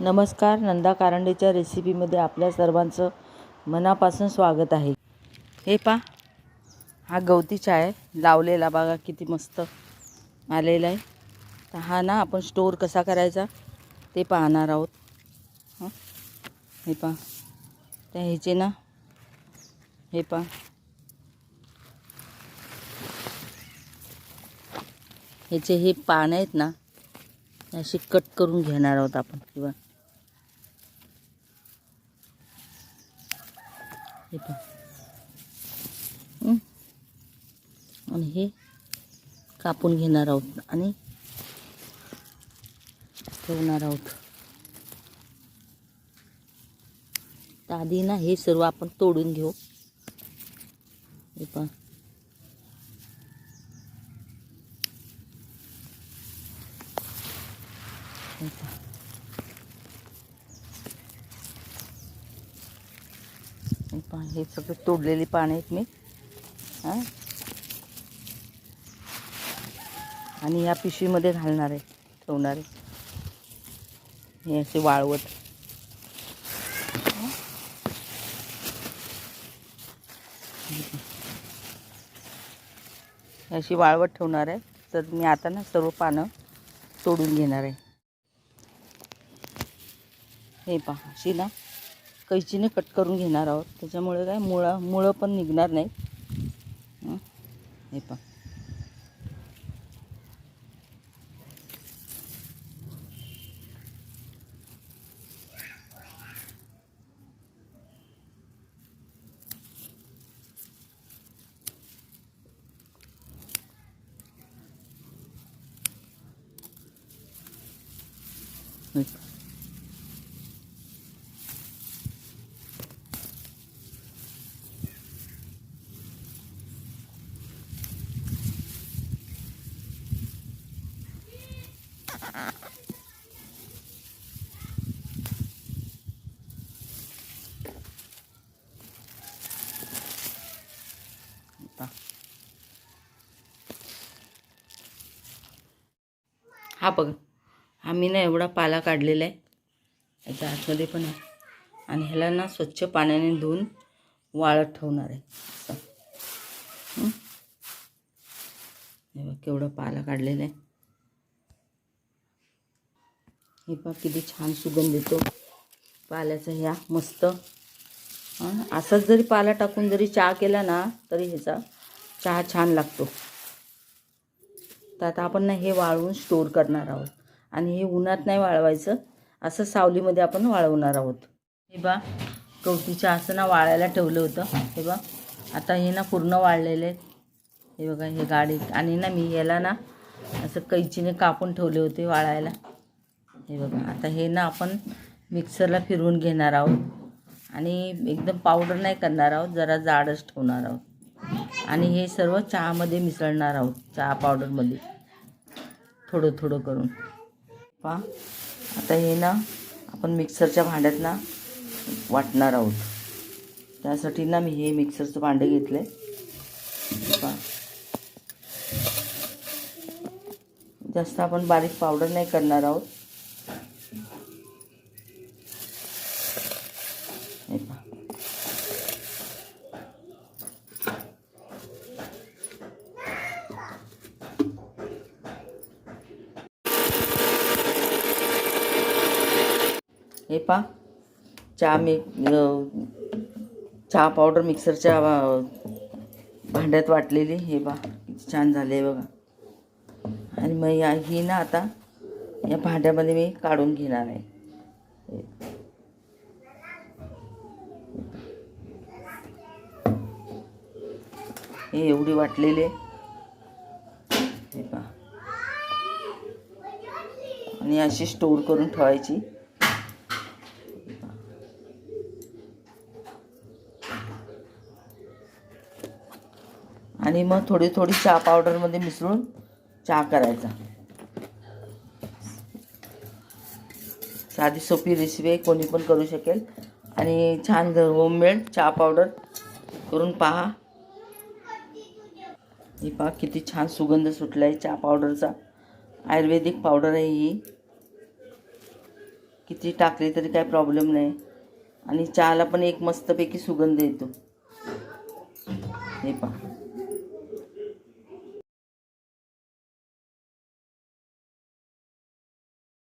नमस्कार नंदा कारंडेच्या रेसिपीमध्ये आपल्या सर्वांचं मनापासून स्वागत आहे. हे पा हा गवती आहे लावलेला बघा किती मस्त आलेला आहे. तर हा ना आपण स्टोअर कसा करायचा ते पाहणार आहोत. हे? पा त्या ह्याचे ना हे पा ह्याचे हे पान आहेत ना हे असे कट करून घेणार आहोत आपण. किंवा हे? पण आणि हे कापून घेणार आहोत आणि ठेवणार आहोत. तर आधी ना हे सर्व आपण तोडून घेऊ. हे पण हे पहा. हे हे सगळे तोडलेली पानं आहेत मी. हां? आणि या पिशवीमध्ये घालणार आहे ठेवणार आहे. हे असे वाळवत हे अशी वाळवत ठेवणार आहे. तर मी आता ना सर्व पानं तोडून घेणार आहे. हे पहा अशी ना कैचीने कट करून घेणार आहोत. त्याच्यामुळे काय मुळं मुळं पण निघणार नाही हं? हे पहा. हा बघा हा मी ना एवढा पाला काढलेला आहे याच्या आतमध्ये पण आहे आणि ह्याला ना स्वच्छ पाण्याने धुवून वाळत ठेवणार आहे. केवढा केवढं पाला काढलेला आहे हे पहा किती छान सुगंध येतो. पाल्याचा ह्या मस्त असाच जरी पाला टाकून जरी चहा केला ना तरी ह्याचा चहा छान लागतो. तर आता आपण ना हे वाळवून स्टोअर करणार आहोत. आणि हे उन्हात नाही वाळवायचं असं सावलीमध्ये आपण वाळवणार आहोत. हे बा गवतीच्या असं ना वाळायला ठेवलं होतं. हे बा आता हे ना पूर्ण वाळलेले आहेत. हे बघा हे गाडीत आणि ना मी याला ना असं कैचीने कापून ठेवले होते वाळायला. हे बघा आता हे ना आपण मिक्सरला फिरवून घेणार आहोत. आणि एकदम पावडर नाही करणार आहोत जरा जाडच ठेवणार आहोत. आणि हे सर्व चहामध्ये मिसळणार आहोत चहा पावडरमध्ये थोडं थोडं करून. पहा आता हे ना आपण मिक्सरच्या भांड्यात ना वाटणार आहोत. त्यासाठी ना मी हे मिक्सरचं भांडे घेतलं आहे पहा. जास्त आपण बारीक पावडर नाही करणार आहोत. हे पा चहा मी चहा पावडर मिक्सरच्या भांड्यात वाटलेली. हे पा किती छान झाले बघा. आणि मग या ही ना आता या भांड्यामध्ये मी काढून घेणार आहे. हे एवढी वाटलेली आहे. हे पहा. आणि अशी स्टोर करून ठेवायची. आणि मग थोडी थोडी चहा पावडरमध्ये मिसळून चहा करायचा. साधी सोपी रेसिपी आहे कोणी पण करू शकेल. आणि छान होममेड चहा पावडर करून पहा. ही पहा किती छान सुगंध सुटला आहे चहा पावडरचा आयुर्वेदिक पावडर आहे ही. किती टाकली तरी काय प्रॉब्लेम नाही. आणि चहाला पण एक मस्तपैकी सुगंध येतो. हे पहा.